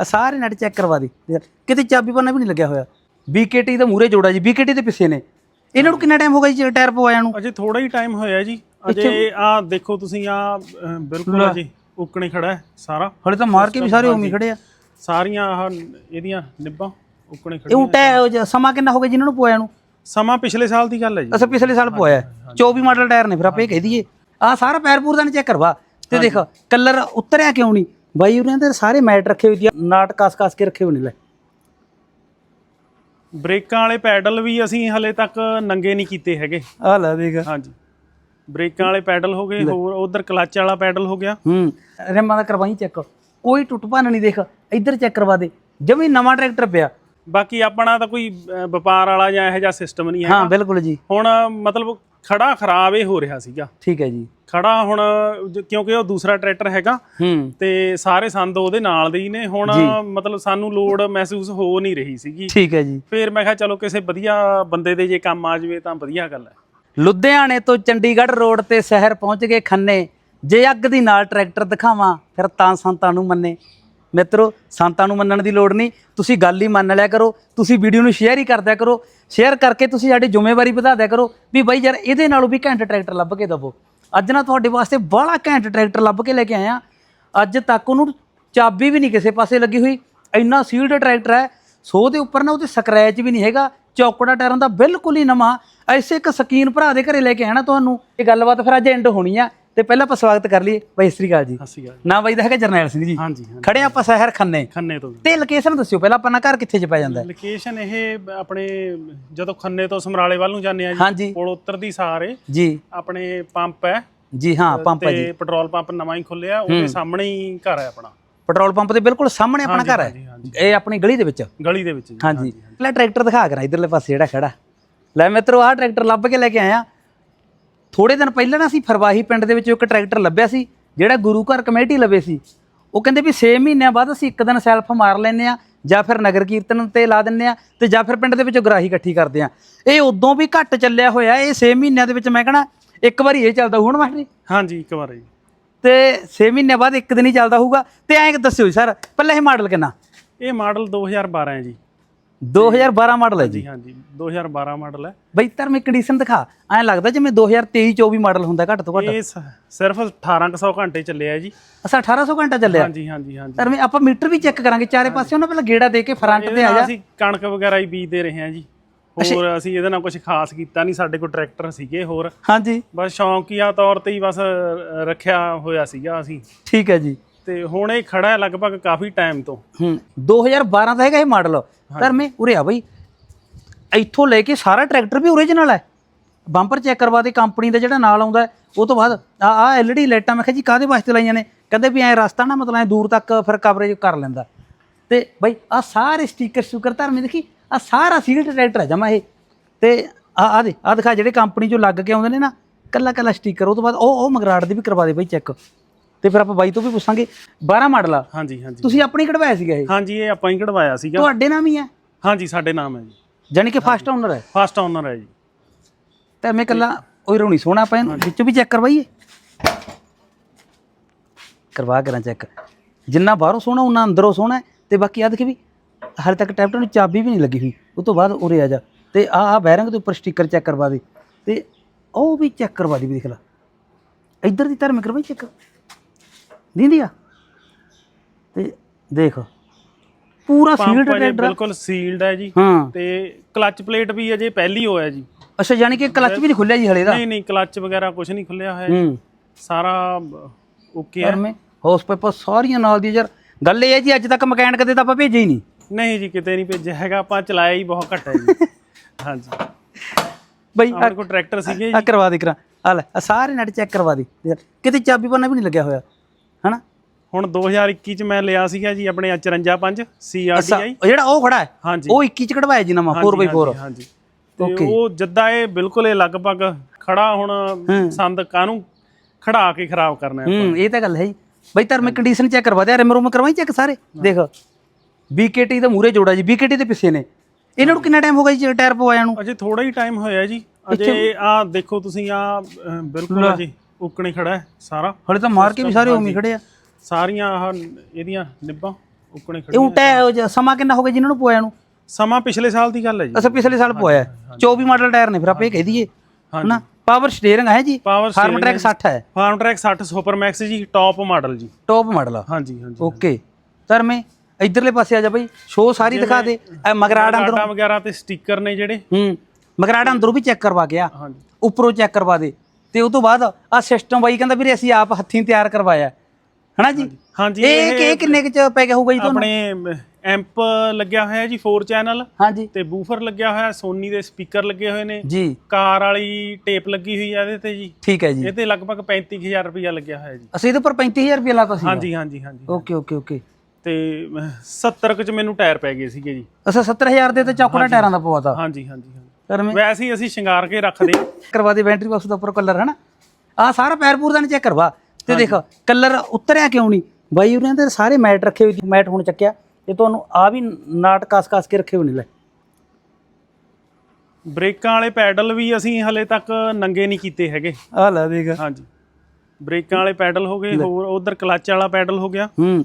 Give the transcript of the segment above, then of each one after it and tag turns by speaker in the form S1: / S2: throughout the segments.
S1: ਆ ਸਾਰੇ ਨਟ ਚੈੱਕ ਕਰਵਾ ਦੇ। ਕਿਤੇ ਚਾਬੀ ਪੰਨਾ ਵੀ ਨਹੀਂ ਲੱਗਿਆ ਹੋਇਆ। BKT ਦਾ ਮੂਰੇ ਜੋੜਾ ਜੀ BKT ਦੇ ਪਿੱਛੇ ਨੇ। ਇਹਨਾਂ ਨੂੰ ਕਿੰਨਾ ਟਾਈਮ ਹੋ ਗਿਆ ਜੀ ਟਾਇਰ ਪਵਾਇਆ ਨੂੰ?
S2: ਅਜੇ ਥੋੜਾ ਹੀ ਟਾਈਮ ਹੋਇਆ ਜੀ। ਅਜੇ ਆ ਦੇਖੋ ਤੁਸੀਂ ਆ ਬਿਲਕੁਲ ਅਜੇ ਉੱਕਣੇ ਖੜਾ ਹੈ ਸਾਰਾ।
S1: ਹਲੇ ਤਾਂ ਮਾਰ ਕੇ ਵੀ ਸਾਰੇ ਹੀ ਖੜੇ ਆ।
S2: ਸਾਰੀਆਂ ਆਹ ਇਹਦੀਆਂ ਨਿੱਬਾਂ ਉੱਕਣੇ
S1: ਇਹ
S2: ਖੜੀਆਂ
S1: ਉਲਟਾ ਸਮਾਂ ਕਿੰਨਾ ਹੋ ਗਿਆ ਜਿਨ੍ਹਾਂ ਨੂੰ ਪਵਾਇਆ ਨੂੰ?
S2: ਸਮਾਂ ਪਿਛਲੇ ਸਾਲ ਦੀ ਗੱਲ ਹੈ ਜੀ।
S1: ਅਸਾਂ ਪਿਛਲੇ ਸਾਲ ਪਵਾਇਆ। ਹੈ। 24 ਮਾਡਲ ਟਾਇਰ ਨੇ ਫਿਰ ਆਪਾਂ ਇਹ ਕਹਿ ਦਈਏ। ਆ ਸਾਰਾ ਪੈਰ ਪੂਰ ਦਾ ਚੈੱਕ ਕਰਵਾ। ਤੇ ਦੇਖ ਕਲਰ ਉਤਰਿਆ ਕਿਉਂ ਨਹੀਂ? ਬਾਈ ਉਹਨਾਂ ਦੇ ਸਾਰੇ ਮੈਟ ਰੱਖੇ ਹੋਏ ਦੀ ਨਾਟ ਕਸ ਕਸ ਕੇ ਰੱਖੇ ਨੇ ਲੈ।
S2: ਬ੍ਰੇਕਾਂ ਵਾਲੇ ਪੈਡਲ ਵੀ ਅਸੀਂ ਹਲੇ ਤੱਕ ਨੰਗੇ ਨਹੀਂ ਕੀਤੇ ਹੈਗੇ।
S1: ਆ ਲੈ ਦੇਖ।
S2: ਹਾਂਜੀ। ਬ੍ਰੇਕਾਂ ਵਾਲੇ ਪੈਡਲ ਹੋ ਗਏ ਹੋਰ ਉਧਰ ਕਲੱਚ ਵਾਲਾ ਪੈਡਲ ਹੋ ਗਿਆ।
S1: ਹੂੰ ਰਿਮਾਂ ਦਾ ਕਰਵਾਈ ਚੈੱਕ। ਕੋਈ ਟੁੱਟ ਭੰਨ ਨਹੀਂ ਦੇਖ ਇੱਧਰ ਚੈੱਕ ਕਰਵਾ ਦੇ। ਜਮੀ ਨਵਾਂ ਟਰੈਕਟਰ ਪਿਆ।
S2: ਬਾਕੀ ਆਪਣਾ ਤਾਂ ਕੋਈ ਵਪਾਰ ਵਾਲਾ ਜਾਂ ਇਹੋ ਜਿਹਾ ਸਿਸਟਮ ਨਹੀਂ ਹੈ
S1: ਹਾਂ ਬਿਲਕੁਲ ਜੀ।
S2: ਹੁਣ ਮਤਲਬ ਖੜਾ ਖਰਾਬ ਇਹ ਹੋ ਰਿਹਾ ਸੀਗਾ।
S1: ਠੀਕ ਹੈ ਜੀ।
S2: ਖੜਾ ਹੁਣ ਜ- ਕਿਉਂਕਿ ਉਹ ਦੂਸਰਾ ਟਰੈਕਟਰ ਹੈਗਾ
S1: ਹੂੰ।
S2: ਤੇ ਸਾਰੇ ਸੰਦ ਉਹਦੇ ਨਾਲ ਦੇ ਹੀ ਨੇ। ਹੁਣ ਮਤਲਬ ਸਾਨੂੰ ਲੋਡ ਮਹਿਸੂਸ ਹੋ ਨਹੀਂ ਰਹੀ ਸੀਗੀ।
S1: ਠੀਕ ਹੈ ਜੀ।
S2: ਫਿਰ ਮੈਂ ਕਿਹਾ ਚਲੋ ਕਿਸੇ ਵਧੀਆ ਬੰਦੇ ਦੇ ਜੇ ਕੰਮ ਆ ਜਾਵੇ ਤਾਂ ਵਧੀਆ ਗੱਲ ਹੈ।
S1: ਲੁਧਿਆਣੇ ਤੋਂ ਚੰਡੀਗੜ੍ਹ ਰੋਡ ਤੇ ਸ਼ਹਿਰ ਪਹੁੰਚ ਗਏ ਖੰਨੇ। ਜੇ ਅੱਗ ਦੀ ਨਾਲ ਟਰੈਕਟਰ ਦਿਖਾਵਾਂ ਫਿਰ ਤਾਂ ਸੰਤਾਂ ਨੂੰ ਮੰਨੇ। ਮਿੱਤਰੋ ਸੰਤਾਂ ਨੂੰ ਮੰਨਣ ਦੀ ਲੋੜ ਨਹੀਂ। ਤੁਸੀਂ ਗੱਲ ਹੀ ਮੰਨ ਲਿਆ ਕਰੋ। ਤੁਸੀਂ ਵੀਡੀਓ ਨੂੰ ਸ਼ੇਅਰ ਹੀ ਕਰਦਿਆ ਕਰੋ। ਸ਼ੇਅਰ ਕਰਕੇ ਤੁਸੀਂ ਸਾਡੀ ਜ਼ਿੰਮੇਵਾਰੀ ਵਧਾ ਦਿਆ ਕਰੋ। ਵੀ ਬਾਈ ਯਾਰ ਇਹਦੇ ਨਾਲੋਂ ਵੀ ਘੈਂਟ ਟਰੈਕਟਰ ਲੱਭ ਕੇ ਦਵੋ। ਅੱਜ ਨਾ ਤੁਹਾਡੇ ਵਾਸਤੇ ਬੜਾ ਘੈਂਟ ਟਰੈਕਟਰ ਲੱਭ ਕੇ ਲੈ ਕੇ ਆਇਆ। ਅੱਜ ਤੱਕ ਉਹਨੂੰ ਚਾਬੀ ਵੀ ਨਹੀਂ ਕਿਸੇ ਪਾਸੇ ਲੱਗੀ ਹੋਈ। ਇੰਨਾ ਸੀਲਡ ਟਰੈਕਟਰ ਹੈ। ਸੋ ਦੇ ਉੱਪਰ ਨਾ ਉਹਦੇ ਸਕ੍ਰੈਚ ਵੀ ਨਹੀਂ ਹੈਗਾ। ਚੌਕੜਾ ਟਾਇਰਾਂ ਦਾ ਬਿਲਕੁਲ ਹੀ ਨਵਾਂ। ਐਸੇ ਇੱਕ ਸਕੀਨ ਭਰਾ ਦੇ ਘਰੇ ਲੈ ਕੇ ਆਣਾ ਤੁਹਾਨੂੰ। ਇਹ ਗੱਲਬਾਤ ਫਿਰ ਅੱਜ ਐਂਡ ਹੋਣੀ ਆ। ਤੇ ਪਹਿਲਾਂ ਆਪਾਂ ਸਵਾਗਤ ਕਰ ਲਈਏ ਬਾਈ ਸ੍ਰੀ ਅਕਾਲ ਜੀ।
S2: ਸਤਿ ਸ਼੍ਰੀ ਅਕਾਲ
S1: ਨਾ ਬਾਈ ਦਾ ਹੈਗਾ ਜਰਨੈਲ ਸਿੰਘ ਜੀ।
S2: ਹਾਂਜੀ ਹਾਂਜੀ।
S1: ਖੜੇ ਆਪਾਂ ਸ਼ਹਿਰ ਖੰਨੇ।
S2: ਖੰਨੇ ਤੋਂ।
S1: ਤੇ ਲੋਕੇਸ਼ਨ ਦੱਸਿਓ ਪਹਿਲਾਂ ਆਪਣਾ ਘਰ ਕਿੱਥੇ ਚ ਪੈ ਜਾਂਦਾ?
S2: ਲੋਕੇਸ਼ਨ ਇਹ ਆਪਣੇ ਜਦੋਂ ਖੰਨੇ ਤੋਂ ਸਮਰਾਲੇ ਵੱਲ ਨੂੰ ਜਾਂਦੇ ਆ ਜੀ ਪੁਲ ਉੱਤਰਦੀ ਸਾਰੇ
S1: ਜੀ।
S2: ਆਪਣੇ ਪੰਪ ਹੈ।
S1: ਜੀ ਹਾਂ ਪੰਪ ਹੈ ਜੀ।
S2: ਤੇ ਪੈਟਰੋਲ ਪੰਪ ਨਵਾਂ ਹੀ ਖੁੱਲਿਆ ਉਹਦੇ ਸਾਹਮਣੇ ਹੀ ਘਰ ਹੈ ਆਪਣਾ।
S1: ਪੈਟਰੋਲ ਪੰਪ ਦੇ ਬਿਲਕੁਲ ਸਾਹਮਣੇ ਆਪਣਾ ਘਰ ਹੈ। ਇਹ ਆਪਣੀ ਗਲੀ ਦੇ ਵਿੱਚ?
S2: ਗਲੀ ਦੇ ਵਿੱਚ ਜੀ
S1: ਹਾਂਜੀ। ਲੈ ਟਰੈਕਟਰ ਦਿਖਾ ਕਰਾਂ ਇਧਰਲੇ ਪਾਸੇ ਜਿਹੜਾ ਖੜਾ। ਲੈ ਮਿੱਤਰੋ ਆਹ ਟਰੈਕਟਰ ਲੱਭ ਕੇ ਲੈ ਕੇ ਆਇਆ। ਥੋੜੇ ਦਿਨ ਪਹਿਲਾਂ ਨਾ ਅਸੀਂ ਫਰਵਾਹੀ ਪਿੰਡ ਦੇ ਵਿੱਚ ਇੱਕ ਟਰੈਕਟਰ ਲੱਭਿਆ ਸੀ ਜਿਹੜਾ ਗੁਰੂ ਘਰ ਕਮੇਟੀ ਲਵੇ ਸੀ। ਉਹ ਕਹਿੰਦੇ ਵੀ 6 ਮਹੀਨਿਆਂ ਬਾਅਦ ਅਸੀਂ ਇੱਕ ਦਿਨ ਸੈਲਫ ਮਾਰ ਲੈਨੇ ਆ ਜਾਂ ਫਿਰ ਨਗਰ ਕੀਰਤਨ ਤੇ ਲਾ ਦਿੰਨੇ ਆ ਤੇ ਜਾਂ ਫਿਰ ਪਿੰਡ ਦੇ ਵਿੱਚ ਗਰਾਹੀ ਇਕੱਠੀ ਕਰਦੇ ਆ ਇਹ ਉਦੋਂ ਵੀ ਘੱਟ ਚੱਲਿਆ ਹੋਇਆ ਇਹ 6 ਮਹੀਨਿਆਂ ਦੇ ਵਿੱਚ ਮੈਂ ਕਹਣਾ ਇੱਕ ਵਾਰੀ ਇਹ ਚੱਲਦਾ ਹੁਣ ਮਾਸਟਰ ਜੀ?
S2: ਹਾਂਜੀ ਇੱਕ ਵਾਰ ਜੀ।
S1: ਤੇ 6 ਮਹੀਨਿਆਂ ਬਾਅਦ ਇੱਕ ਦਿਨ ਹੀ ਚੱਲਦਾ ਹੋਊਗਾ ਤੇ ਐਂ ਦੱਸਿਓ ਜੀ ਸਰ ਪਹਿਲਾਂ ਇਹ ਮਾਡਲ ਕਿੰਨਾ?
S2: ਇਹ ਮਾਡਲ 2012 ਹੈ ਜੀ।
S1: 2012 ਮਾਡਲ ਹੈ ਜੀ।
S2: ਹਾਂਜੀ 2012 ਮਾਡਲ ਹੈ।
S1: ਬਈ ਧਰਮੀ ਕੰਡੀਸ਼ਨ ਦਿਖਾ। ਐਂ ਲੱਗਦਾ ਜਿਵੇਂ 2023 24 ਮਾਡਲ ਹੁੰਦਾ ਘੱਟ ਤੋਂ ਘੱਟ।
S2: ਇਹ ਸ- ਸਿਰਫ 1800 ਘੰਟੇ ਚੱਲਿਆ ਜੀ।
S1: ਅਸਾਂ 1800 ਘੰਟਾ ਚੱਲਿਆ।
S2: ਹਾਂਜੀ ਹਾਂਜੀ ਹਾਂਜੀ।
S1: ਧਰਮੀ ਆਪਾਂ ਮੀਟਰ ਵੀ ਚੈੱਕ ਕਰਾਂਗੇ ਚਾਰੇ ਪਾਸੇ ਉਹਨਾਂ ਪਹਿਲਾਂ ਗੇੜਾ ਦੇ ਕੇ ਫਰੰਟ ਤੇ ਆ
S2: ਨਾਲ
S1: ਜਾ।
S2: ਅਸੀਂ ਕਣਕ ਵਗੈਰਾ ਹੀ ਬੀਜਦੇ ਰਹੇ ਹਾਂ ਜੀ। ਹੋਰ ਅਸੀਂ ਇਹਦੇ ਨਾਲ ਕੁਝ ਖਾਸ ਕੀਤਾ ਨਹੀਂ ਸਾਡੇ ਕੋਲ ਟਰੈਕਟਰ ਸੀਗੇ ਹੋਰ।
S1: ਹਾਂਜੀ।
S2: ਬਸ ਸ਼ੌਂਕੀਆ ਤੌਰ ਤੇ ਹੀ ਬਸ ਅ, ਰੱਖਿਆ ਹੋਇਆ ਸੀਗਾ ਅਸੀਂ।
S1: ਠੀਕ ਹੈ ਜੀ।
S2: ਤੇ ਹੁਣ ਇਹ ਖੜਾ ਹੈ ਲਗਭਗ ਕਾਫੀ ਟਾਈਮ ਤੋਂ।
S1: ਹੂੰ 2012 ਦਾ ਹੈਗਾ ਇਹ ਮਾਡਲ। ਧਰਮੇ ਉਰੇ ਆ ਬਈ। ਇੱਥੋਂ ਲੈ ਕੇ ਸਾਰਾ ਟਰੈਕਟਰ ਵੀ ਓਰੀਜਨਲ ਹੈ। ਬੰਪਰ ਚੈੱਕ ਕਰਵਾ ਦੇ ਕੰਪਨੀ ਦਾ ਜਿਹੜਾ ਨਾਲ ਆਉਂਦਾ ਉਹ ਤੋਂ ਬਾਅਦ ਆ ਆ ਐਲਈਡੀ ਲਾਈਟਾਂ ਮੈਂ ਕਿਹਾ ਜੀ ਕਾਹਦੇ ਵਾਸਤੇ ਲਾਈਆਂ ਨੇ? ਕਹਿੰਦੇ ਵੀ ਐ ਰਸਤਾ ਨਾ ਮਤਲਬ ਐ ਦੂਰ ਤੱਕ ਫਿਰ ਕਵਰੇਜ ਕਰ ਲੈਂਦਾ। ਤੇ ਬਈ ਆ ਸਾਰੇ ਸਟicker ਸਟੂਕਰ ਧਰਮੇ ਦੇਖੀ ਆ ਸਾਰਾ ਸੀਲਡ ਟਰੈਕਟਰ ਹੈ ਜਮਾ ਇਹ। ਤੇ ਆ ਆ ਦੇ ਆ ਦਿਖਾ ਜਿਹੜੇ ਕੰਪਨੀ ਚੋਂ ਲੱਗ ਕੇ ਆਉਂਦੇ ਨੇ ਨਾ ਕੱਲਾ ਕੱਲਾ ਸਟicker ਉਹ ਤੋਂ ਬਾਅਦ ਉਹ ਉਹ ਮਗਰਾੜ ਦੀ ਵੀ ਕਰਵਾ ਦੇ ਬਈ ਚੈੱਕ। ਤੇ ਫਿਰ ਆਪਾਂ ਬਾਈ ਤੋਂ ਵੀ ਪੁੱਛਾਂਗੇ। 12 ਮਾਡਲ ਆ।
S2: ਹਾਂਜੀ ਹਾਂਜੀ।
S1: ਤੁਸੀਂ ਆਪਣੀ ਕਢਵਾਇਆ ਸੀਗਾ ਇਹ?
S2: ਹਾਂਜੀ ਇਹ ਆਪਾਂ ਹੀ ਕਢਵਾਇਆ ਸੀਗਾ।
S1: ਤੁਹਾਡੇ ਨਾਮ ਹੀ ਹੈ
S2: ਹਾਂਜੀ ਸਾਡੇ ਨਾਮ ਹੈ ਜੀ।
S1: ਜਾਨੀ ਕਿ ਫਸਟ ਓਨਰ ਹੈ।
S2: ਫਸਟ ਓਨਰ ਹੈ ਜੀ।
S1: ਤੇ ਮੈਂ ਕੱਲਾ ਉਹ ਰੋਣੀ ਸੋਹਣਾ ਆਪਾਂ ਇਹਨੂੰ। ਵਿੱਚੋਂ ਵੀ ਚੈੱਕ ਕਰਵਾਈਏ? ਕਰਵਾ ਕਰਾਂ ਚੈੱਕ ਜਿੰਨਾ ਬਾਹਰੋਂ ਸੋਹਣਾ ਉਹਨਾਂ ਅੰਦਰੋਂ ਸੋਹਣਾ ਹੈ। ਤੇ ਬਾਕੀ ਆ ਦੇਖੀ ਵੀ ਹਾਲੇ ਤੱਕ ਟਰੈਕਟਰ ਨੂੰ ਚਾਬੀ ਵੀ ਨਹੀਂ ਲੱਗੀ ਹੋਈ। ਉਹ ਤੋਂ ਬਾਅਦ ਉਰੇ ਆ ਜਾ। ਤੇ ਆ ਆ ਬੈਰਿੰਗ ਦੇ ਉੱਪਰ ਸਟicker ਚੈੱਕ ਕਰਵਾ ਦੇ। ਤੇ ਉਹ ਵੀ ਚੈੱਕ ਕਰਵਾ ਦੀ ਵੀ ਦੇਖ ਲੈ। ਇੱਧਰ ਦੀ ਧਰਮ ਕਰਵਾਈ ਚੈੱਕ ਦਿੰਦੀ ਆ। ਤੇ ਦੇਖ ਪੂਰਾ ਸੀਲਡ
S2: ਪੰਪ ਅਜੇ
S1: ਟਰੈਕਟਰ
S2: ਬਿਲਕੁਲ ਸੀਲਡ ਹੈ ਜੀ।
S1: ਹਾਂ।
S2: ਤੇ ਕਲੱਚ ਪਲੇਟ ਵੀ ਅਜੇ ਪਹਿਲੀ ਹੋਇਆ ਜੀ।
S1: ਅੱਛਾ ਯਾਨੀ ਕਿ ਕਲੱਚ ਵੀ ਨਹੀਂ ਖੁੱਲਿਆ ਜੀ ਹਲੇ ਦਾ?
S2: ਨਹੀਂ ਨਹੀਂ ਕਲੱਚ ਵਗੈਰਾ ਕੁਝ ਨਹੀਂ ਖੁੱਲਿਆ ਹੋਇਆ ਜੀ।
S1: ਹੂੰ।
S2: ਸਾਰਾ ਓਕੇ ਹੈ
S1: ਕਰਮੇ ਹਾਊਸ ਪੇਪਰ ਸਾਰੀਆਂ ਨਾਲ ਦੀ ਯਾਰ ਗੱਲ ਇਹ ਹੈ ਜੀ ਅੱਜ ਤੱਕ ਮਕੈਨਿਕ ਦੇ ਤਾਂ ਆਪਾਂ ਭੇਜੇ ਹੀ ਨਹੀਂ।
S2: ਨਹੀਂ ਜੀ ਕਿਤੇ ਨਹੀਂ ਭੇਜਿਆ ਹੈਗਾ ਆਪਾਂ ਚਲਾਇਆ ਹੀ ਬਹੁਤ ਘੱਟ ਹੈ ਜੀ। ਹਾਂਜੀ।
S1: ਬਈ
S2: ਆਪਣੇ ਕੋਲ ਟਰੈਕਟਰ ਸੀਗੇ
S1: ਆ
S2: ਜੀ।
S1: ਕਰਵਾ ਦੇ ਕਰਾਂ। ਆ ਲੈ ਆ ਸਾਰੇ ਨਟ ਚੈੱਕ ਕਰਵਾ ਦੇ। ਯਾਰ, ਕਿਤੇ ਚਾਬੀ ਪੰਨਾ ਵੀ ਨਹੀਂ ਲੱਗਿਆ ਹੋਇਆ। ਹਨਾ?
S2: ਹੁਣ 2021 ਚ ਮੈਂ ਲਿਆ ਸੀਗਾ ਜੀ ਆਪਣੇ 545
S1: ਅੱਛਾ
S2: CRDI
S1: ਉਹ ਜਿਹੜਾ ਉਹ ਖੜਾ ਹੈ? ਉਹ 21 ਚ ਕਢਵਾਇਆ ਜੀ ਨਵਾਂ 4x4
S2: ਹਾਂਜੀ ਤੇ ਉਹ ਜੱਦਾ ਇਹ ਬਿਲਕੁਲ ਇਹ ਲਗਭਗ ਖੜਾ ਹੁਣ ਸੰਦ ਕਾਹਨੂੰ ਖੜਾ ਕੇ ਖਰਾਬ ਕਰਨਾ ਹੈ
S1: ਇਹ ਤਾਂ ਗੱਲ ਹੈ ਜੀ। ਬਈ ਧਰਮੇ ਕੰਡੀਸ਼ਨ ਚੈੱਕ ਕਰਵਾ ਦੇ ਰਿਮ ਰੂਮ ਕਰਵਾਈ ਚੈੱਕ ਸਾਰੇ? ਦੇਖ BKT ਦਾ ਮੂਰੇ ਜੋੜਾ ਜੀ BKT ਦੇ ਪਿੱਛੇ ਨੇ। ਇਹਨਾਂ ਨੂੰ ਕਿੰਨਾ ਟਾਈਮ ਹੋ ਗਿਆ ਜੀ ਟਾਇਰ ਪਵਾਇਆ ਨੂੰ?
S2: ਅਜੇ ਥੋੜਾ ਹੀ ਟਾਈਮ ਹੋਇਆ ਜੀ। ਅਜੇ ਆ ਦੇਖੋ ਤੁਸੀਂ ਆ ਬਿਲਕੁਲ ਅਜੇ ਉੱਕਣੇ ਖੜਾ ਹੈ ਸਾਰਾ।
S1: ਹਲੇ ਤਾਂ ਮਾਰ ਕੇ ਵੀ ਸਾਰੇ ਹੀ ਖੜੇ ਆ।
S2: ਸਾਰੀਆਂ ਆਹ ਇਹਦੀਆਂ ਨਿੱਬਾਂ ਉਕਣੇ
S1: ਇਹ
S2: ਖੜੀ
S1: ਉਟਾ ਸਮਾਂ ਕਿੰਨਾ ਹੋ ਗਿਆ ਜਿਨ੍ਹਾਂ ਨੂੰ ਪੋਇਆ ਨੂੰ?
S2: ਸਮਾਂ ਪਿਛਲੇ ਸਾਲ ਦੀ ਗੱਲ ਹੈ ਜੀ।
S1: ਅਸਾਂ ਪਿਛਲੇ ਸਾਲ ਪੋਇਆ 24 ਮਾਡਲ ਟਾਇਰ ਨੇ ਫਿਰ ਆਪਾਂ ਇਹ ਕਹਿ ਦਈਏ ਹਨਾ? ਪਾਵਰ ਸਟੀਅਰਿੰਗ ਹੈ ਜੀ। ਫਾਰਮ ਟਰੈਕ 60 ਹੈ
S2: ਫਾਰਮ ਟਰੈਕ 60 ਸੁਪਰ ਮੈਕਸ ਜੀ ਟੌਪ ਮਾਡਲ ਜੀ।
S1: ਟੌਪ ਮਾਡਲ ਆ।
S2: ਹਾਂਜੀ ਹਾਂਜੀ
S1: ਓਕੇ ਸਰ ਮੈਂ ਇਧਰਲੇ ਪਾਸੇ ਆ ਜਾ ਬਈ। ਸ਼ੋ ਸਾਰੀ ਦਿਖਾ ਦੇ। ਇਹ ਮਗਰਾੜ ਅੰਦਰੋਂ।
S2: ਵਗੈਰਾ ਤੇ ਸਟicker ਨੇ ਜਿਹੜੇ।
S1: ਹੂੰ। ਮਗਰਾੜ ਅੰਦਰੋਂ ਵੀ ਚੈੱਕ ਕਰਵਾ ਗਿਆ।
S2: ਹਾਂਜੀ।
S1: ਉੱਪਰੋਂ ਚੈੱਕ ਕਰਵਾ ਦੇ। ਤੇ ਉਸ ਤੋਂ ਬਾਅਦ ਆ ਸਿਸਟਮ ਬਾਈ ਕਹਿੰਦਾ ਵੀਰੇ ਅਸੀਂ ਆਪ ਹੱਥੀਂ ਤਿਆਰ ਕਰਵਾਇਆ। ਹਨਾ ਜੀ?
S2: ਹਾਂਜੀ
S1: ਇਹ ਇਹ ਕਿੰਨੇ ਕੁ ਚ ਪੈ ਗਿਆ ਹੋਊਗਾ ਜੀ ਤੁਹਾਨੂੰ?
S2: ਆਪਣੇ ਐਂਪ ਲੱਗਿਆ ਹੋਇਆ ਜੀ 4 ਚੈਨਲ
S1: ਹਾਂਜੀ।
S2: ਤੇ ਬੂਫਰ ਲੱਗਿਆ ਹੋਇਆ ਸੋਨੀ ਦੇ ਸਪੀਕਰ ਲੱਗੇ ਹੋਏ ਨੇ।
S1: ਜੀ।
S2: ਕਾਰ ਵਾਲੀ ਟੇਪ ਲੱਗੀ ਹੋਈ ਹੈ ਇਹਦੇ ਤੇ ਜੀ।
S1: ਠੀਕ ਹੈ ਜੀ।
S2: ਇਹ ਤੇ ਲਗਭਗ 35000 ਰੁਪਇਆ ਲੱਗਿਆ ਹੋਇਆ ਜੀ।
S1: ਅਸੀਂ ਇਹਦੇ ਉੱਪਰ 35000 ਰੁਪਏ ਲਾਤਾ ਸੀ
S2: ਹਾਂਜੀ ਹਾਂਜੀ ਹਾਂਜੀ।
S1: Okay okay okay.
S2: ਤੇ ਅਹ, 70 ਕੁ ਚ ਮੈਨੂੰ ਟਾਇਰ ਪੈ ਗਏ ਸੀਗੇ ਜੀ।
S1: ਅਸਾਂ 70000 ਦੇ ਤੇ ਚੌਕੜਾ ਟਾਇਰਾਂ ਦਾ ਪਵਾਤਾ।
S2: ਹਾਂਜੀ ਹਾਂਜੀ। ਹਾਂਜੀ
S1: ਸਰ ਮੈਂ
S2: ਵੈਸੇ ਹੀ ਅਸੀਂ ਸ਼ਿੰਗਾਰ ਕੇ ਰੱਖਦੇ।
S1: ਕਰਵਾ ਦੇ ਬੈਟਰੀ ਬਾਕਸ ਦਾ ਉੱਪਰ ਕਲਰ ਹੈ ਨਾ ਆ ਸਾਰਾ ਪੈਰ ਪੂਰ ਦਾ ਨਹੀਂ ਚੈੱਕ ਕਰਵਾ। ਤੇ ਦੇਖ ਕਲਰ ਉਤਰਿਆ ਕਿਉਂ ਨਹੀਂ ਬਾਈ ਉਹਨਾਂ ਦੇ ਸਾਰੇ ਮੈਟ ਰੱਖੇ ਹੋਏ ਮੈਟ ਹੁਣ ਚੱਕਿਆ। ਇਹ ਤੁਹਾਨੂੰ ਆ ਵੀ ਨਾਟ ਕਾਸ ਕਾਸ ਕੇ ਰੱਖੇ ਹੋਏ ਨੇ ਲੈ।
S2: ਬ੍ਰੇਕਾਂ ਵਾਲੇ ਪੈਡਲ ਵੀ ਅਸੀਂ ਹਲੇ ਤੱਕ ਨੰਗੇ ਨਹੀਂ ਕੀਤੇ ਹੈਗੇ।
S1: ਆ ਲੈ ਦੇਖ।
S2: ਹਾਂਜੀ। ਬ੍ਰੇਕਾਂ ਵਾਲੇ ਪੈਡਲ ਹੋ ਗਏ ਹੋਰ ਉਧਰ ਕਲੱਚ ਵਾਲਾ ਪੈਡਲ ਹੋ ਗਿਆ।
S1: ਹੂੰ।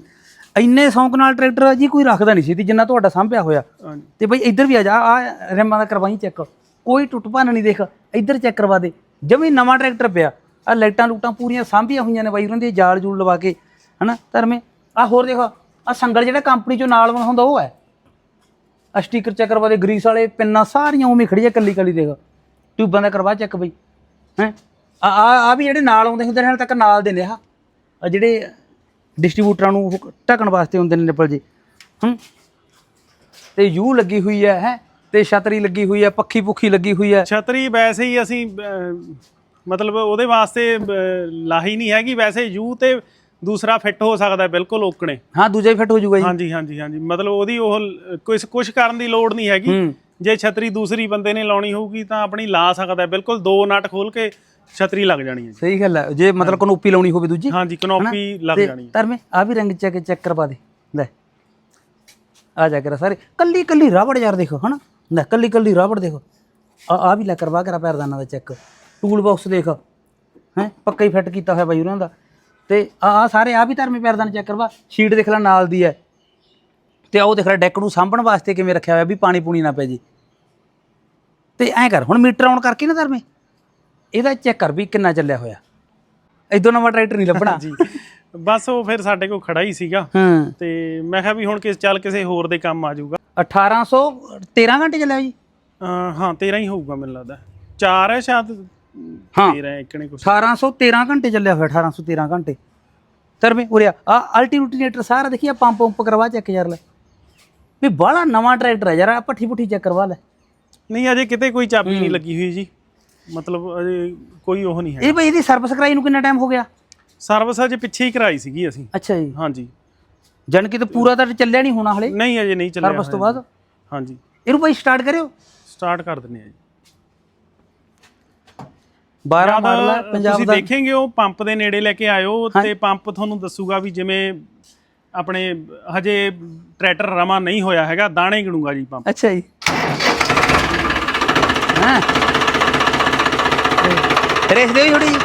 S1: ਇੰਨੇ ਸ਼ੌਂਕ ਨਾਲ ਟਰੈਕਟਰ ਜੀ ਕੋਈ ਰੱਖਦਾ ਨਹੀਂ ਸੀ ਤੇ ਜਿੰਨਾ ਤੁਹਾਡਾ ਸਾਂਭਿਆ ਹੋਇਆ।
S2: ਹਾਂਜੀ।
S1: ਤੇ ਬਈ ਇੱਧਰ ਵੀ ਆ ਜਾ ਆ ਰਿਮਾਂ ਦਾ ਕਰਵਾਈ ਚੈੱਕ ਕੋਈ ਟੁੱਟ ਭੰਨ ਨਹੀਂ ਦੇਖ ਇੱਧਰ ਚੈੱਕ ਕਰਵਾ ਦੇ। ਜਮੀ ਨਵਾਂ ਟਰੈਕਟਰ ਪਿਆ ਆ ਲਾਈਟਾਂ ਲੂਟਾਂ ਪੂਰੀਆਂ ਸਾਂਭੀਆਂ ਹੋਈਆਂ ਨੇ ਬਾਈ ਉਹਨਾਂ ਦੇ ਜਾਲ ਜੂਲ ਲਵਾ ਕੇ ਹਨਾ ਧਰਮੇ? ਆ ਹੋਰ ਦੇਖ ਆ ਸੰਗਲ ਜਿਹੜਾ ਕੰਪਨੀ ਚੋਂ ਨਾਲ ਹੁੰਦਾ ਉਹ ਹੈ। ਆ ਸਟicker ਚੈੱਕ ਕਰਵਾ ਦੇ ਗਰੀਸ ਵਾਲੇ ਪਿੰਨਾਂ ਸਾਰੀਆਂ ਉਵੇਂ ਖੜੀਆਂ ਕੱਲੀ ਕੱਲੀ ਦੇਖ। ਟਿਊਬਾਂ ਦਾ ਕਰਵਾ ਚੈੱਕ ਬਈ ਹੈ? ਆ ਆ ਵੀ ਜਿਹੜੇ ਨਾਲ ਆਉਂਦੇ ਹੁੰਦੇ ਨੇ ਹਾਲੇ ਤੱਕ ਨਾਲ ਦੇ ਨੇ ਆ ਜਿਹੜੇ ਡਿਸਟ੍ਰੀਬਿਊਟਰਾਂ ਨੂੰ ਉਹ ਢੱਕਣ ਵਾਸਤੇ ਹੁੰਦੇ ਨੇ ਨਿਪਲ ਜੀ। ਹੂੰ? ਤੇ ਯੂ ਲੱਗੀ ਹੋਈ ਹੈ ਹੈ? ਤੇ ਛਤਰੀ ਲੱਗੀ ਹੋਈ ਹੈ ਪੱਖੀ ਪੁੱਖੀ ਲੱਗੀ ਹੋਈ ਹੈ।
S2: ਛਤਰੀ ਵੈਸੇ ਹੀ ਅਸੀਂ ਮਤਲਬ ਉਹਦੇ ਵਾਸਤੇ ਲਾਹੀ ਨਹੀਂ ਹੈਗੀ। ਵੈਸੇ ਯੂ ਤੇ ਦੂਸਰਾ ਫਿੱਟ ਹੋ ਸਕਦਾ ਬਿਲਕੁਲ ਓਕਣੇ।
S1: ਹਾਂ ਦੂਜਾ ਹੀ ਫਿੱਟ ਹੋ ਜਾਊਗਾ ਜੀ।
S2: ਹਾਂਜੀ ਹਾਂਜੀ ਹਾਂਜੀ। ਮਤਲਬ ਉਹਦੀ ਉਹ ਕੁਝ ਕੁਝ ਕਰਨ ਦੀ ਲੋੜ ਨਹੀਂ ਹੈਗੀ। ਜੇ ਛਤਰੀ ਦੂਸਰੀ ਬੰਦੇ ਨੇ ਲਾਉਣੀ ਹੋਊਗੀ ਤਾਂ ਆਪਣੀ ਲਾ ਸਕਦਾ ਬਿਲਕੁਲ ਦੋ ਨਟ ਖੋਲ ਕੇ ਛਤਰੀ ਲੱਗ ਜਾਣੀ ਹੈ ਜੀ।
S1: ਸਹੀ ਗੱਲ ਹੈ। ਜੇ ਮਤਲਬ ਕਨੋਪੀ ਲਾਉਣੀ ਹੋਵੇ ਦੂਜੀ।
S2: ਹਾਂਜੀ ਕਨੋਪੀ ਲੱਗ ਜਾਣੀ ਹੈ।
S1: ਧਰਮੇ ਆ ਵੀ ਰੰਗ ਚੈੱਕ ਚੈੱਕ ਕਰਵਾ ਦੇ। ਲੈ। ਆ ਜਾ ਕੇ ਸਾਰੇ। ਕੱਲੀ ਕੱਲੀ ਰਾਵੜ ਯਾਰ ਦੇਖੋ ਹਨਾ? ਲੈ ਕੱਲੀ ਕੱਲੀ ਰਾਵੜ ਦੇਖੋ। ਆ ਆ ਵੀ ਲੈ ਕਰਵਾ ਕਰਾ ਪੈਰਦਾਨਾਂ ਦਾ ਚੈੱਕ। ਟੂਲ ਬਾਕਸ ਦੇਖ। ਹੈ? ਪੱਕਾ ਹੀ ਫਿੱਟ ਕੀਤਾ ਹੋਇਆ ਬਾਈ ਉਹਨਾਂ ਦਾ। ਤੇ ਆ ਆ ਸਾਰੇ ਆ ਵੀ ਧਰਮੇ ਪੈਰਦਾਨ ਚੈੱਕ ਕਰਵਾ। ਸ਼ੀਟ ਦੇਖ ਲੈ ਨਾਲ ਦੀ ਹੈ। ਤੇ ਉਹ ਦੇਖ ਲੈ ਡੈਕ ਨੂੰ ਸਾਂਭਣ ਵਾਸਤੇ ਕਿਵੇਂ ਰੱਖਿਆ ਹੋਇਆ ਵੀ ਪਾਣੀ ਪੂਣੀ ਨਾ ਪੈ ਜੀ। ਤੇ ਐਂ ਕਰ ਹੁਣ ਮੀਟਰ ਆਨ ਕਰਕੇ ਨਾ ਧਰਮੇ। ਇਹਦਾ ਚੈੱਕ ਕਰ ਵੀ ਕਿੰਨਾ ਚੱਲਿਆ ਹੋਇਆ। ਇਦੋਂ ਨਵਾਂ ਟਰੈਕਟਰ ਨਹੀਂ ਲੱਭਣਾ।
S2: ਜੀ ਬਸ ਉਹ ਫਿਰ ਸਾਡੇ ਕੋਲ ਖੜਾ ਹੀ ਸੀਗਾ।
S1: ਹਾਂ।
S2: ਤੇ ਮੈਂ ਕਿਹਾ ਵੀ ਹੁਣ ਕਿਸ ਚੱਲ ਕਿਸੇ ਹੋਰ ਦੇ ਕੰਮ ਆ ਜਾਊਗਾ।
S1: 1813 ਘੰਟੇ ਚੱਲਿਆ ਜੀ?
S2: ਅਹ ਹਾਂ 13 ਹੀ ਹੋਊਗਾ ਮੈਨੂੰ ਲੱਗਦਾ। 4 ਹੈ ਸ਼ਾਇਦ?
S1: ਹਾਂ।
S2: 13 ਇਕਣੇ ਕੁਛ।
S1: 1813 ਘੰਟੇ ਚੱਲਿਆ ਹੋਇਆ 1813 ਘੰਟੇ। ਤਰਵੇਂ ਉਰਿਆ ਆ ਅਲਟੀਨੇਟਰ ਸਾਰਾ ਦੇਖੀ ਆ ਪੰਪ ਪੰਪ ਕਰਵਾ ਚੈੱਕ ਯਾਰ ਲੈ। ਵੀ ਬਾਹਲਾ ਨਵਾਂ ਟਰੈਕਟਰ ਹੈ ਯਾਰ ਆ ਪੱਠੀ ਪੁੱਠੀ ਚੈੱਕ ਕਰਵਾ ਲੈ।
S2: ਨਹੀਂ ਅਜੇ ਕਿਤੇ ਕੋਈ ਚਾਬੀ ਨਹੀਂ ਲੱਗੀ ਹੋਈ ਜੀ। ਮਤਲਬ ਅਜੇ ਕੋਈ ਉਹ ਨਹੀਂ ਹੈ
S1: ਇਹ ਬਈ ਇਹਦੀ ਸਰਵਿਸ ਕਰਾਈ ਨੂੰ ਕਿੰਨਾ ਟਾਈਮ ਹੋ ਗਿਆ?
S2: ਸਰਵਿਸ ਅਜੇ ਪਿੱਛੇ ਹੀ ਕਰਾਈ ਸੀਗੀ ਅਸੀਂ।
S1: ਅੱਛਾ ਜੀ।
S2: ਹਾਂਜੀ।
S1: ਜਨ ਕਿ ਤੇ ਪੂਰਾ ਤਾਂ ਚੱਲਿਆ ਨਹੀਂ ਹੋਣਾ ਹਲੇ?
S2: ਨਹੀਂ ਅਜੇ ਨਹੀਂ ਚੱਲਿਆ
S1: ਸਰਵਿਸ ਤੋਂ ਬਾਅਦ?
S2: ਹਾਂਜੀ।
S1: ਇਹਨੂੰ ਭਾਈ ਸਟਾਰਟ ਕਰਿਓ।
S2: ਸਟਾਰਟ ਕਰ ਦਿੰਨੇ ਆ ਜੀ।
S1: 12 ਮਾਡਲ ਹੈ ਪੰਜਾਬ
S2: ਤੁਸੀਂ
S1: ਦਾ।
S2: ਦੇਖੇਂਗੇ ਉਹ ਪੰਪ ਦੇ ਨੇੜੇ ਲੈ ਕੇ ਆਇਓ ਤੇ ਪੰਪ ਤੁਹਾਨੂੰ ਦੱਸੂਗਾ ਵੀ ਜਿਵੇਂ ਆਪਣੇ ਹਜੇ ਟਰੈਕਟਰ ਰਮਾ ਨਹੀਂ ਹੋਇਆ ਹੈਗਾ ਦਾਣੇ ਗਿਣੂਗਾ ਜੀ ਪੰਪ।
S1: ਅੱਛਾ ਜੀ। ਹਾਂ? ਰੇਸ ਦੇ ਵੀ ਥੋੜੀ ਜੀ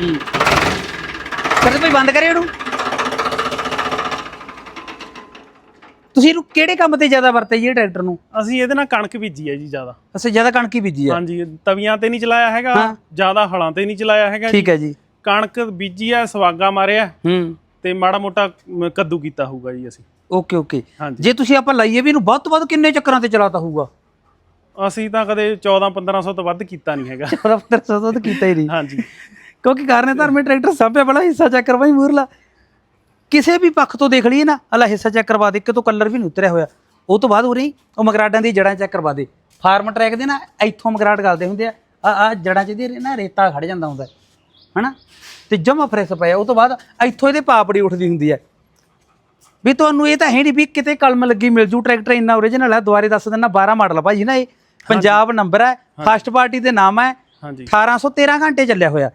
S1: ਹੂੰ ਕਦੇ ਭਾਈ ਬੰਦ ਕਰਿਓ ਇਹਨੂੰ। ਤੁਸੀਂ ਇਹਨੂੰ ਕਿਹੜੇ ਕੰਮ ਤੇ ਜ਼ਿਆਦਾ ਵਰਤੇ ਜੀ ਇਹ ਟਰੈਕਟਰ ਨੂੰ?
S2: ਅਸੀਂ ਇਹਦੇ ਨਾਲ ਕਣਕ ਬੀਜੀ ਹੈ ਜੀ ਜ਼ਿਆਦਾ।
S1: ਅਸੀਂ ਜ਼ਿਆਦਾ ਕਣਕ ਹੀ ਬੀਜੀ ਆ
S2: ਹਾਂਜੀ ਤਵੀਆਂ ਤੇ ਨਹੀਂ ਚਲਾਇਆ ਹੈਗਾ
S1: ਹਾਂ।
S2: ਜ਼ਿਆਦਾ ਹਲਾਂ ਤੇ ਨਹੀਂ ਚਲਾਇਆ ਹੈਗਾ ਜੀ।
S1: ਠੀਕ ਹੈ ਜੀ।
S2: ਕਣਕ ਬੀਜੀ ਆ ਸਵਾਗਾ ਮਾਰਿਆ
S1: ਹੂੰ।
S2: ਤੇ ਮਾੜਾ ਮੋਟਾ ਮ, ਕੱਦੂ ਕੀਤਾ ਹੋਊਗਾ ਜੀ ਅਸੀਂ।
S1: Okay okay.
S2: ਹਾਂਜੀ।
S1: ਜੇ ਤੁਸੀਂ ਆਪਾਂ ਲਾਈਏ ਵੀ ਇਹਨੂੰ ਵੱਧ ਤੋਂ ਵੱਧ ਕਿੰਨੇ ਚੱਕਰਾਂ ਤੇ ਚਲਾਤਾ ਹੋਊਗਾ?
S2: ਅਸੀਂ ਤਾਂ ਕਦੇ 14 1500 ਤੋਂ ਵੱਧ ਕੀਤਾ ਨਹੀਂ ਹੈਗਾ।
S1: ਦਫ਼ਤਰ ਸਦੋਂ ਤਾਂ ਕੀਤਾ ਹੀ ਨਹੀਂ।
S2: ਹਾਂਜੀ।
S1: ਕਿਉਂਕਿ ਕਾਰਨ ਧਰਮੇ ਟਰੈਕਟਰ ਸਾਂਭਿਆ ਬੜਾ ਹਿੱਸਾ ਚੈੱਕ ਕਰਵਾਈ ਮੂਰਲਾ। ਕਿਸੇ ਵੀ ਪੱਖ ਤੋਂ ਦੇਖ ਲਈਏ ਨਾ ਅਲਾ ਹਿੱਸਾ ਚੈੱਕ ਕਰਵਾ ਦੇ ਕਿਤੋਂ ਕਲਰ ਵੀ ਨਹੀਂ ਉਤਰਿਆ ਹੋਇਆ। ਉਹ ਤੋਂ ਬਾਅਦ ਉਰੇ ਉਹ ਮਗਰਾਡਾਂ ਦੀ ਜੜਾਂ ਚੈੱਕ ਕਰਵਾ ਦੇ। ਫਾਰਮ ਟਰੈਕ ਦੇ ਨਾ ਇੱਥੋਂ ਮਗਰਾਟ ਗਲਦੇ ਹੁੰਦੇ ਆ। ਆ ਆ ਜੜਾਂ 'ਚ ਇਹਦੇ ਨਾ ਰੇਤਾ ਖੜ ਜਾਂਦਾ ਹੁੰਦਾ। ਹਨਾ? ਤੇ ਜਮਾ ਫਰੈਸ ਪਿਆ। ਉਹ ਤੋਂ ਬਾਅਦ ਇੱਥੋਂ ਇਹਦੇ ਪਾਪੜੀ ਉੱਠਦੀ ਹੁੰਦੀ ਹੈ ਵੀ ਤੁਹਾਨੂੰ ਇਹ ਤਾਂ ਹੈ ਨਹੀਂ ਵੀ ਕਿਤੇ ਕਲਮ ਲੱਗੀ ਮਿਲ ਜੂ ਟਰੈਕਟਰ ਇੰਨਾ ਓਰੀਜਨਲ ਹੈ ਦੁਬਾਰੇ ਦੱਸ ਦਿੰਦਾ 12 ਮਾਡਲ ਭਾਜੀ ਨਾ ਇਹ ਪੰਜਾਬ ਨੰਬਰ ਹੈ ਫਸਟ ਪਾਰਟੀ ਦੇ ਨਾਮ ਹੈ।
S2: ਹਾਂਜੀ।
S1: 1813 ਘੰਟੇ ਚੱਲਿਆ ਹੋਇਆ।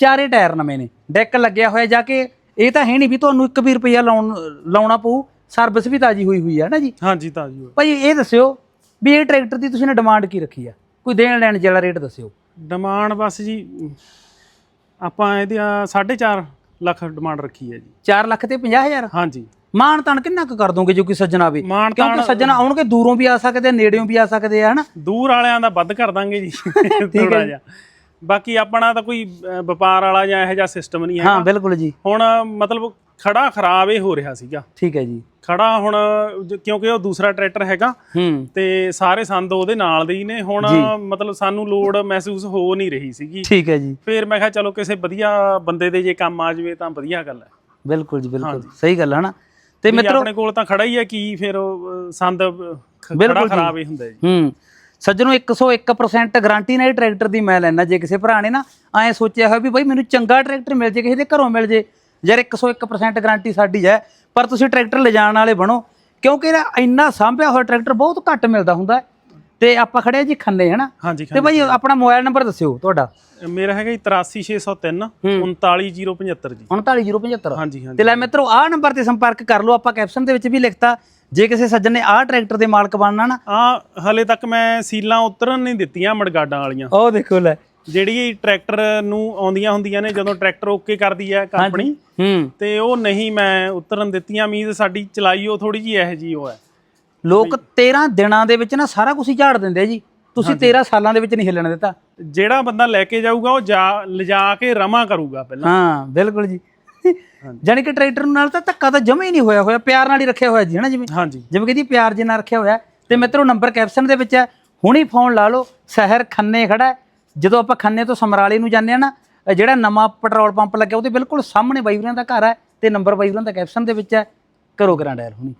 S1: ਚਾਰੇ ਟਾਇਰ ਨਵੇਂ ਨੇ। ਡੈਕ ਲੱਗਿਆ ਹੋਇਆ ਜਾ ਕੇ ਇਹ ਤਾਂ ਹੈ ਨਹੀਂ ਵੀ ਤੁਹਾਨੂੰ 1 ਰੁਪਿਆ ਲਾਉਣ ਲਾਉਣਾ ਪਊ। ਸਰਵਿਸ ਵੀ ਤਾਜੀ ਹੋਈ ਹੋਈ ਹੈ ਨਾ ਜੀ?
S2: ਹਾਂਜੀ ਤਾਂ ਜੀ
S1: ਭਾਈ ਇਹ ਦੱਸਿਓ ਵੀ ਇਹ ਟਰੈਕਟਰ ਦੀ ਤੁਸੀਂ ਨੇ ਡਿਮਾਂਡ ਕੀ ਰੱਖੀ ਆ? ਕੋਈ ਦੇਣ ਲੈਣ ਜਿਹੜਾ ਰੇਟ ਦੱਸਿਓ।
S2: ਡਿਮਾਂਡ ਬਸ ਜੀ ਆਪਾਂ ਇਹਦੀ 4.5 ਲੱਖ ਡਿਮਾਂਡ ਰੱਖੀ ਹੈ ਜੀ।
S1: 4 ਲੱਖ ਤੇ 50000
S2: ਹਾਂਜੀ।
S1: ਮਾਣ ਤਾਣ ਕਿੰਨਾ ਕੁ ਕਰ ਦੋਗੇ ਜੋ ਕੋਈ ਸੱਜਣ ਆਵੇ?
S2: ਮਾਣ
S1: ਕਿਉਂਕਿ ਸੱਜਣ ਆਉਣਗੇ ਦੂਰੋਂ ਵੀ ਆ ਸਕਦੇ ਆ ਨੇੜਿਓਂ ਵੀ ਆ ਸਕਦੇ ਆ ਹਨਾ?
S2: ਦੂਰ ਵਾਲਿਆਂ ਦਾ ਵੱਧ ਕਰ ਦਾਂਗੇ ਜੀ ਥੋੜਾ ਜਿਹਾ। ਬਾਕੀ ਆਪਣਾ ਤਾਂ ਕੋਈ ਅਹ, ਵਪਾਰ ਵਾਲਾ ਜਾਂ ਇਹੋ ਜਿਹਾ ਸਿਸਟਮ ਨਹੀਂ
S1: ਹਾਂ
S2: ਹੈ
S1: ਬਿਲਕੁਲ ਜੀ।
S2: ਹੁਣ ਮਤਲਬ ਖੜਾ ਖਰਾਬ ਇਹ ਹੋ ਰਿਹਾ ਸੀਗਾ।
S1: ਠੀਕ ਹੈ ਜੀ।
S2: ਖੜਾ ਹੁਣ ਜ- ਕਿਉਂਕਿ ਉਹ ਦੂਸਰਾ ਟਰੈਕਟਰ ਹੈਗਾ
S1: ਹੂੰ।
S2: ਤੇ ਸਾਰੇ ਸੰਦ ਉਹਦੇ ਨਾਲ ਦੇ ਹੀ ਨੇ। ਹੁਣ ਮਤਲਬ ਸਾਨੂੰ ਲੋੜ ਮਹਿਸੂਸ ਹੋ ਨਹੀਂ ਰਹੀ ਸੀਗੀ।
S1: ਠੀਕ ਹੈ ਜੀ।
S2: ਫਿਰ ਮੈਂ ਕਿਹਾ ਚਲੋ ਕਿਸੇ ਵਧੀਆ ਬੰਦੇ ਦੇ ਜੇ ਕੰਮ ਆ ਜਾਵੇ ਤਾਂ ਵਧੀਆ ਗੱਲ ਹੈ।
S1: ਬਿਲਕੁਲ ਜੀ ਬਿਲਕੁਲ। ਸਹੀ ਗੱਲ ਹੈ ਨਾ ਤੇ ਮਿੱਤਰੋ
S2: ਆਪਣੇ ਕੋਲ ਤਾਂ ਖੜਾ ਹੀ ਹੈ ਕੀ ਫਿਰ ਸੰਦ ਖੜਾ। ਖਰਾਬ ਹੀ ਹੁੰਦਾ ਜੀ
S1: ਹੂੰ ਸੱਜਣੋ 101% ਗਾਰੰਟੀ ਨਾਲ ਟਰੈਕਟਰ ਦੀ ਮੈਂ ਲੈਣਾ ਜੇ ਕਿਸੇ ਭਰਾ ਨੇ ਨਾ ਐਂ ਸੋਚਿਆ ਹੋਇਆ ਵੀ ਬਈ ਮੈਨੂੰ ਚੰਗਾ ਟਰੈਕਟਰ ਮਿਲ ਜੇ ਕਿਸੇ ਦੇ ਘਰੋਂ ਮਿਲ ਜੇ ਯਾਰ 101% ਗਾਰੰਟੀ ਸਾਡੀ ਹੈ ਪਰ ਤੁਸੀਂ ਟਰੈਕਟਰ ਲਿਜਾਣ ਵਾਲੇ ਬਣੋ ਕਿਉਂਕਿ ਇਹਦਾ ਇੰਨਾ ਸਾਂਭਿਆ ਹੋਇਆ ਟਰੈਕਟਰ ਬਹੁਤ ਘੱਟ ਮਿਲਦਾ ਹੁੰਦਾ ਹੈ। ਤੇ ਆਪਾਂ ਖੜੇ ਆ ਜੀ ਖੰਨੇ ਹਨਾ?
S2: ਹਾਂਜੀ
S1: ਤੇ ਬਈ ਆਪਣਾ ਮੋਬਾਈਲ ਨੰਬਰ ਦੱਸਿਓ ਤੁਹਾਡਾ।
S2: ਮੇਰਾ ਹੈਗਾ ਜੀ 83603 39075 ਜੀ।
S1: 39075
S2: ਹਾਂਜੀ ਹਾਂਜੀ।
S1: ਤੇ ਲੈ ਮਿੱਤਰੋ ਆਹ ਨੰਬਰ ਤੇ ਸੰਪਰਕ ਕਰ ਲਓ ਆਪਾਂ ਕੈਪਸ਼ਨ ਦੇ ਵਿੱਚ ਵੀ ਲਿਖਤਾ। ਜੇ ਕਿਸੇ ਸੱਜਣ ਨੇ ਆਹ ਟਰੈਕਟਰ ਦੇ ਮਾਲਕ ਬਣਨਾ ਨਾ।
S2: ਆ ਹਲੇ ਤੱਕ ਮੈਂ ਸੀਲਾਂ ਉਤਰਨ ਨਹੀਂ ਦਿੱਤੀਆਂ ਮੜਗਾਡਾਂ ਵਾਲੀਆਂ।
S1: ਉਹ ਦੇਖੋ ਲੈ।
S2: ਜਿਹੜੀ ਟਰੈਕਟਰ ਨੂੰ ਆਉਂਦੀਆਂ ਹੁੰਦੀਆਂ ਨੇ ਜਦੋਂ ਟਰੈਕਟਰ ਓਕੇ ਕਰਦੀ ਹੈ ਕੰਪਨੀ
S1: ਹੂੰ।
S2: ਤੇ ਉਹ ਨਹੀਂ ਮੈਂ ਉਤਰਨ ਦਿੱਤੀਆਂ। ਉਮੀਦ ਸਾਡੀ ਚਲਾਈ ਉਹ ਥੋੜੀ ਜੀ ਇਹੋ ਜੀ ਉਹ ਹੈ।
S1: ਲੋਕ 13 ਦਿਨਾਂ ਦੇ ਵਿੱਚ ਨਾ ਸਾਰਾ ਕੁਝ ਹੀ ਝਾੜ ਦਿੰਦੇ ਆ ਜੀ। ਤੁਸੀਂ 13 ਸਾਲਾਂ ਦੇ ਵਿੱਚ ਨਹੀਂ ਹਿੱਲਣ ਦਿੱਤਾ।
S2: ਜਿਹੜਾ ਬੰਦਾ ਲੈ ਕੇ ਜਾਊਗਾ ਉਹ ਜਾ ਲਿਜਾ ਕੇ ਰਮਾ ਕਰੂਗਾ ਪਹਿਲਾਂ।
S1: ਹਾਂ ਬਿਲਕੁਲ ਜੀ। ਜਾਣੀ ਕਿ ਟਰੈਕਟਰ ਨਾਲ ਤਾਂ ਧੱਕਾ ਤਾਂ ਜਮਾ ਹੀ ਨਹੀਂ ਹੋਇਆ ਹੋਇਆ ਪਿਆਰ ਨਾਲ ਹੀ ਰੱਖਿਆ ਹੋਇਆ ਜੀ ਹਨਾ ਜਿਵੇਂ?
S2: ਹਾਂਜੀ।
S1: ਜਿਵੇਂ ਕਹਿੰਦੀ ਪਿਆਰ ਜਿੰਨਾ ਰੱਖਿਆ ਹੋਇਆ। ਤੇ ਮਿੱਤਰੋ ਨੰਬਰ ਕੈਪਸ਼ਨ ਦੇ ਵਿੱਚ ਹੈ ਹੁਣੀ ਫੋਨ ਲਾ ਲਓ ਸ਼ਹਿਰ ਖੰਨੇ ਖੜਾ ਹੈ। ਜਦੋਂ ਆਪਾਂ ਖੰਨੇ ਤੋਂ ਸਮਰਾਲੇ ਨੂੰ ਜਾਂਦੇ ਆ ਨਾ ਅ ਜਿਹੜਾ ਨਵਾਂ ਪੈਟਰੋਲ ਪੰਪ ਲੱਗਿਆ ਉਹਦੇ ਬਿਲਕੁਲ ਸਾਹਮਣੇ ਬਾਈ ਦਾ ਘਰ ਹੈ ਤੇ ਨੰਬਰ ਬਾਈ ਦਾ ਕੈਪਸ਼ਨ ਦੇ ਵਿੱਚ ਹੈ। ਕਰੋ ਕਰਾਂ ਡਾਇਲ ਹੁਣੀ।